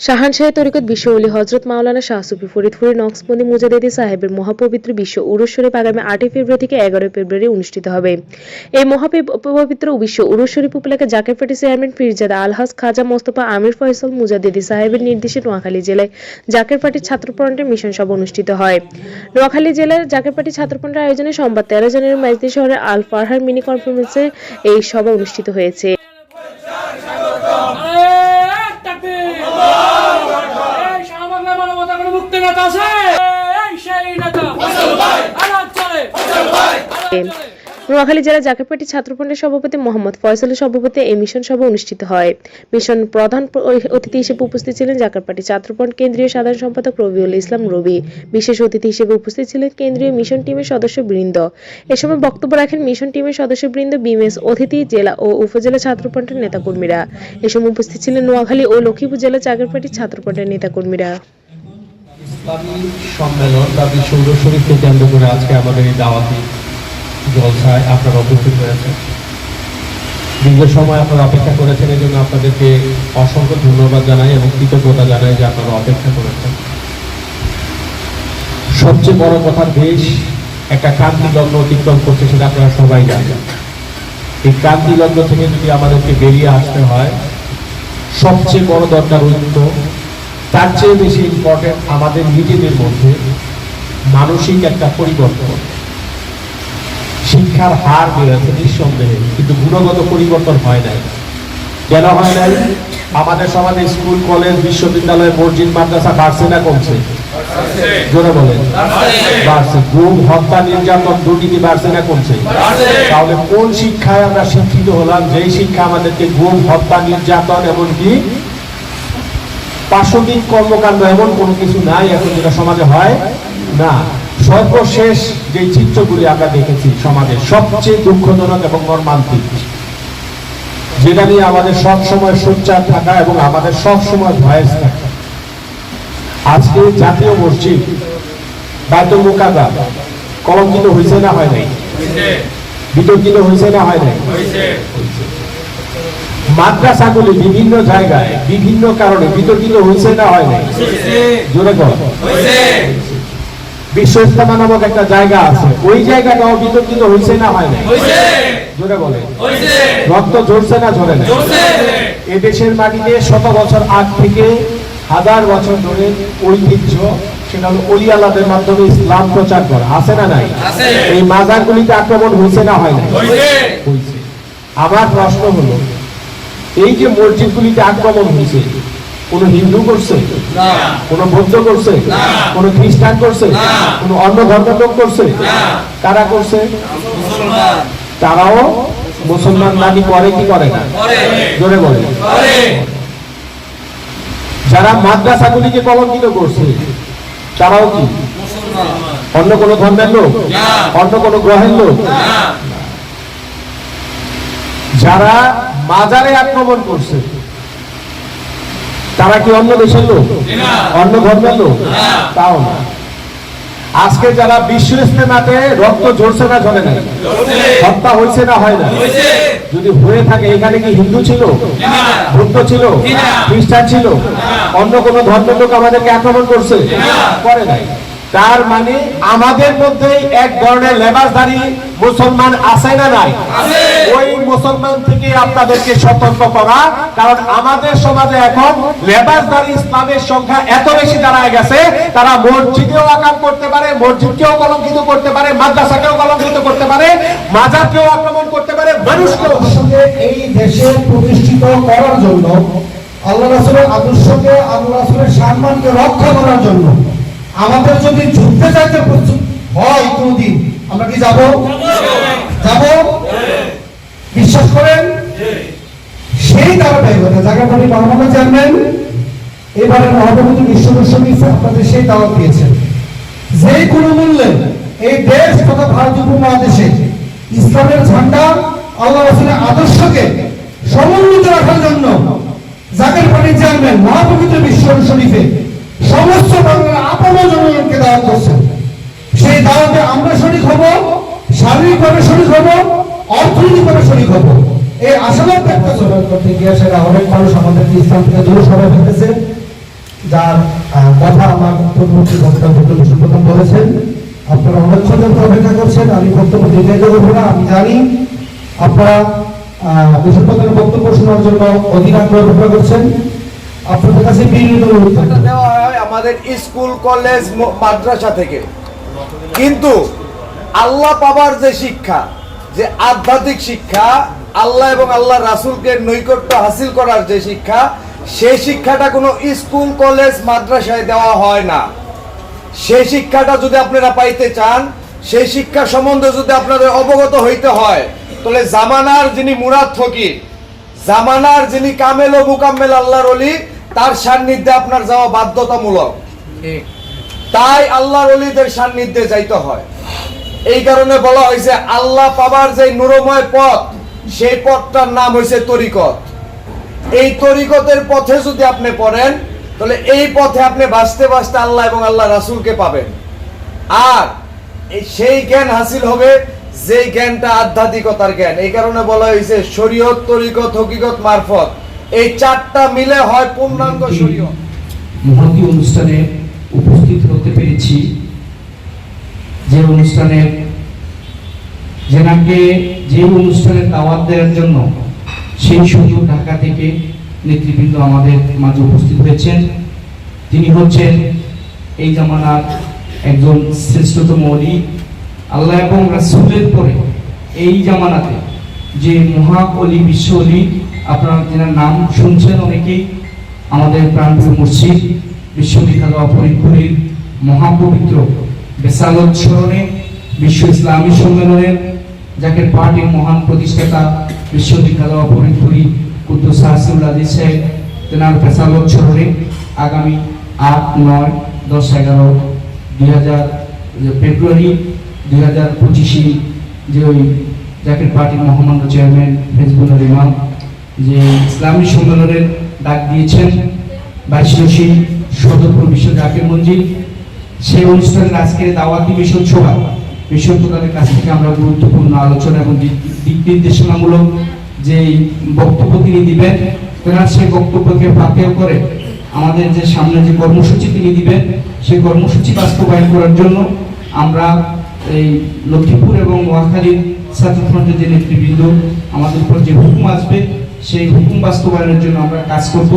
শাহানশাহী তরিকত বিশ্ব ওলি হজরত মাওলানা শাহ সুফি ফরিদপুরি নক্সবন্দি মুজাদেদি সাহেবের মহাপবিত্র বিশ্ব উরুস শরীফ আগামী আটই ফেব্রুয়ারি থেকে এগারোই ফেব্রুয়ারি অনুষ্ঠিত হবে। এই মহাপবিত্র বিশ্ব উরুস শরীফ উপলক্ষে জাকের পার্টি চেয়ারম্যান ফিরজাদা আলহাজ খাজা মোস্তফা আমির ফয়সল মুজাদ্দিদি সাহেবের নির্দেশে নোয়াখালী জেলায় জাকের পার্টির ছাত্রফ্রন্টের মিশন সভা অনুষ্ঠিত হয়। নোয়াখালী জেলার জাকের পার্টি ছাত্রফ্রন্টের আয়োজনে সোমবার তেরো জানুয়ারি মাইজদি শহরের আল ফারহার মিনি কনফারেন্সে এই সভা অনুষ্ঠিত হয়েছে এই তাকবীর! এই শাহবাগলা মানবতা কোনো মুক্তি নেতা আছে? সেই নেতা! চলে! চলে! নোয়াখালী জেলা জাকের পার্টি ছাত্রফ্রন্টের সভাপতি মোহাম্মদ ফয়সলের সভাপতি এই মিশন সভা অনুষ্ঠিত হয় মিশন প্রধান অতিথি হিসেবে উপস্থিত ছিলেন জাকার পার্টি ছাত্রফ্রন্ট কেন্দ্রীয় সাধারণ সম্পাদক রবিউল ইসলাম রবি বিশেষ অতিথি হিসেবে উপস্থিত ছিলেন কেন্দ্রীয় মিশন টিমের সদস্যবৃন্দ এ সময় বক্তব্য রাখেন মিশন টিমের সদস্যবৃন্দ বিমেস অতিথি জেলা ও উপজেলা ছাত্রফ্রন্টের নেতাকর্মীরা এ সময় উপস্থিত ছিলেন নোয়াখালী ও লক্ষ্মীপুর জেলা জাকের পার্টি ছাত্রফ্রন্টের নেতাকর্মীরা ইসলামী সম্মেলন বা বিশ্ব শরীফকে কেন্দ্র করে আজকে আমাদের এই দাওয়াতি জলসায় আপনারা উপস্থিত হয়েছেন। দীর্ঘ সময় আপনারা অপেক্ষা করেছেন এই জন্য আপনাদেরকে অসংখ্য ধন্যবাদ জানাই এবং কৃতজ্ঞতা জানাই যে আপনারা অপেক্ষা করেছেন। সবচেয়ে বড় কথা দেশ একটা ক্রান্তি লগ্ন অতিক্রম করছে সেটা আপনারা সবাই জানেন। এই ক্রান্তি লগ্ন থেকে যদি আমাদেরকে বেরিয়ে আসতে হয়, সবচেয়ে বড় দরকার ঐক্য। তার চেয়ে বেশি ইম্পর্টেন্ট আমাদের নিজেদের মধ্যে মানসিক একটা পরিবর্তন। শিক্ষার হার বেড়েছে নিঃসন্দেহে, কিন্তু গুণগত পরিবর্তন হয় নাই। কেন হয় নাই? আমাদের সমাজে স্কুল, কলেজ, বিশ্ববিদ্যালয়, মসজিদ, মাদ্রাসা বাড়ছে না কমছে? তাহলে কোন শিক্ষায় আমরা শিক্ষিত হলাম? যেই শিক্ষা আমাদেরকে গুম, হত্যা, নির্যাতন, এমনকি পাশবিক কর্মকাণ্ড এমন কোনো কিছু নাই এখন যেটা সমাজে হয়? না। সর্বশেষ যে চিত্রগুলি আমরা দেখেছি সমাজে সবচেয়ে দুঃখজনক এবং মর্মান্তিক যেটা নিয়ে আমাদের সব সময় সোচ্চার থাকা এবং আমাদের সব সময় ভয়েস থাকা। আজকে জাতীয় মসজিদ বাইতুল মুকাদ্দাস কলঙ্কিত হয়েছে না হয় নাই? বিতর্কিত হয়েছে না হয় নাই? মাদ্রাসাগুলি বিভিন্ন জায়গায় বিভিন্ন কারণে বিতর্কিত হয়েছে না হয় নাই? বিশ্ব ইস্তেমা নামক একটা জায়গা আছে। ওই জায়গাটাও বিতর্কিত হয়েছে না হয় নাই? জোরে বলে। রক্ত ঝরছে না ঝরে না? এ দেশের মাটিতে শত বছর আগ থেকে হাজার বছর ধরে ঐতিহ্য সেটা হলো অলি আল্লাদের মাধ্যমে ইসলাম প্রচার করা। আছে না নাই? এই মাজারগুলিতে আক্রমণ হয়েছে না হয় না আমার প্রশ্ন হলো এই যে মসজিদগুলিতে আক্রমণ হয়েছে কোন হিন্দু করছে? কোন বৌদ্ধ করছে? কোন খ্রিস্টান করছে? কোন অন্য ধর্ম লোক করছে কারা করছে? তারাও মুসলমান দাবি করে কি করে না? জোরে বলে যারা মাদ্রাসাগুলিকে কলঙ্কিত করছে তারাও কি? অন্য কোন ধর্মের লোক? অন্য কোন গ্রহের লোক? যারা মাজারে আক্রমণ করছে। তারা কি অন্য দেশের লোক? অন্য ধর্মের লোক? তাও না। আজকে যারা বিশ্ব ইস্তেমাতে রক্ত ঝরছে না ঝরে নাই। হত্যা হয়েছে না হয় না? যদি হয়ে থাকে এখানে কি হিন্দু ছিল? বৌদ্ধ ছিল? খ্রিস্টান ছিল? অন্য কোন ধর্মের লোক আমাদেরকে আক্রমণ করছে? করে নাই। তার মানে আমাদের মধ্যে এক ধরনের লেবাসধারী মুসলমান আছে না নাই? ওই মুসলমান থেকে আপনাদেরকে সতর্ক করা কারণ আমাদের সমাজে এখন লেবাসধারী ইসলামের সংখ্যা এত বেশি দাঁড়ায় গেছে তারা মসজিদেও আকাম করতে পারে মসজিদকেও কলঙ্কিত করতে পারে মাদ্রাসাকেও কলঙ্কিত করতে পারে মাজারকেও আক্রমণ করতে পারে মানুষকেও এই দেশে প্রতিষ্ঠিত করার জন্য আল্লাহ রাসূলের আদর্শকে আল্লাহ রাসূলের সম্মানকে রক্ষা করার জন্য আমাদের যদি যুদ্ধে যাইতে প্রস্তুত হয় কোনদিন, আমরা কি যাব? যাব? বিশ্বাস করেন? সেই জায়গা পানি মহামান্য চেয়ারম্যান এবারে মহাপ্রভু বিশ্ব বিশ্ববিদ্যালয় আপনাদের সেই দাওয়াত দিয়েছেন। যে কোনো মূল্যে এই দেশ তথা ভারত উপমহাদেশে ইসলামের ঝান্ডা, আল্লাহ রাসূলের আদর্শকে সমন্বিত রাখার জন্য জাকের পানি চেয়ারম্যান মহাপবিত্র বিশ্ব সমস্ত বাংলার আপন জনগণকে দাওয়াত করছেন সেই দাওয়াতে আমরা শরিক হব, শারীরিকভাবে শরিক হব, অর্থনৈতিকভাবে শরিক হব। এই আশাবাদ ব্যক্ত করতে গিয়ে সেটা অনেক মানুষ আমাদেরকে ইসলাম থেকে দূর সরে ফেলতেছে যার কথা আমার পূর্ববর্তী বক্তব্য বিশ্ব প্রথম বলেছেন। আপনারা অনেকক্ষণ ধরে অপেক্ষা করছেন, আমি বক্তব্য দিতে দেবো না, আমি জানি। আপনারা বিশ্বপ্রধানের বক্তব্য শোনার জন্য আগ্রহ অপেক্ষা করছেন। আপনাদের কাছে বিনীত অনুরোধ আমাদের স্কুল, কলেজ মাদ্রাসা থেকে। কিন্তু আল্লাহ পাবার যে শিক্ষা, যে আধ্যাত্মিক শিক্ষা, আল্লাহ এবং আল্লাহ রাসূলকে নৈকট্য হাসিল করার যে শিক্ষা, সেই শিক্ষাটা কোনো স্কুল, কলেজ, মাদ্রাসায় দেওয়া হয় না। সেই শিক্ষাটা যদি আপনারা পাইতে চান, সেই শিক্ষা সম্বন্ধে যদি আপনাদের অবগত হইতে হয়, তাহলে জামানার যিনি মুরাদ ফকির, জামানার যিনি কামেল ও মুকাম্মেল আল্লাহর অলি তার সান্নিধ্যে আপনার যাওয়া বাধ্যতামূলক। তাই আল্লাহর অলিদের সান্নিধ্যে যাইতে হয়। এই কারণে বলা হয়েছে আল্লাহ পাবার যে নুরময় পথ সেই পথটার নাম হয়েছে তরিকত। এই তরিকতের পথে যদি আপনি পড়েন তাহলে এই পথে আপনি বাঁচতে বাঁচতে আল্লাহ এবং আল্লাহ রাসুলকে পাবেন। আর সেই জ্ঞান হাসিল হবে যেই জ্ঞানটা আধ্যাত্মিকতার জ্ঞান। এই কারণে বলা হয়েছে শরীয়ত তরিকত হকিকত মারফত। এই চারটা মিলে হয় পূর্ণাঙ্গ শরীয়ত মহতি অনুষ্ঠানে উপস্থিত হতে পেরেছি। যে অনুষ্ঠানে যেনাকে যে অনুষ্ঠানে দাওয়াত দেওয়ার জন্য সেই সুযোগ ঢাকা থেকে নেতৃবৃন্দ আমাদের মাঝে উপস্থিত হয়েছেন। তিনি হচ্ছেন এই জামানার একজন শ্রেষ্ঠতম অলি আল্লাহ এবং রাসূলের পরে এই জামানাতে যে মহা অলি বিশ্ব অলি আপনারা যেনার নাম শুনছেন অনেকেই, আমাদের প্রাণপ্রিয় মুর্শিদ বিশ্ববিখ্যাত ফরিদপুরের মহাপবিত্র বেসালত স্মরণে বিশ্ব ইসলামী সম্মেলনের যাকে পার্টির মহান প্রতিষ্ঠাতা বিশ্ববিখ্যাত ফরিদপুরি কুদ্দুস হাসিউল আদিস সাহেব, তেনার বেসালত স্মরণে আগামী আট, নয়, দশ, এগারো দুই হাজার ফেব্রুয়ারি দুই হাজার পঁচিশে যে ওই জাকের পার্টির মহামান্য চেয়ারম্যান ফেসবুলের ইমাম যে ইসলামী সম্মেলনের ডাক দিয়েছেন বাইশরশী সদরপুর বিশ্ব জাকের মঞ্জিল। সেই অনুষ্ঠানের আজকে দাওয়াতি মিশন সভা। মিশন প্রধানের কাছ থেকে আমরা গুরুত্বপূর্ণ আলোচনা এবং দিক নির্দেশনামূলক যে বক্তব্য তিনি দিবেন, তেনার সেই বক্তব্যকে পাথেয় করে আমাদের যে সামনে যে কর্মসূচি তিনি দিবেন, সেই কর্মসূচি বাস্তবায়ন করার জন্য আমরা এই লক্ষ্মীপুর এবং নোয়াখালীর ছাত্র ফ্রন্টের যে নেতৃবৃন্দ, আমাদের উপর যে হুকুম আসবে সেই হুকুম বাস্তবায়নের জন্য আমরা কাজ করব।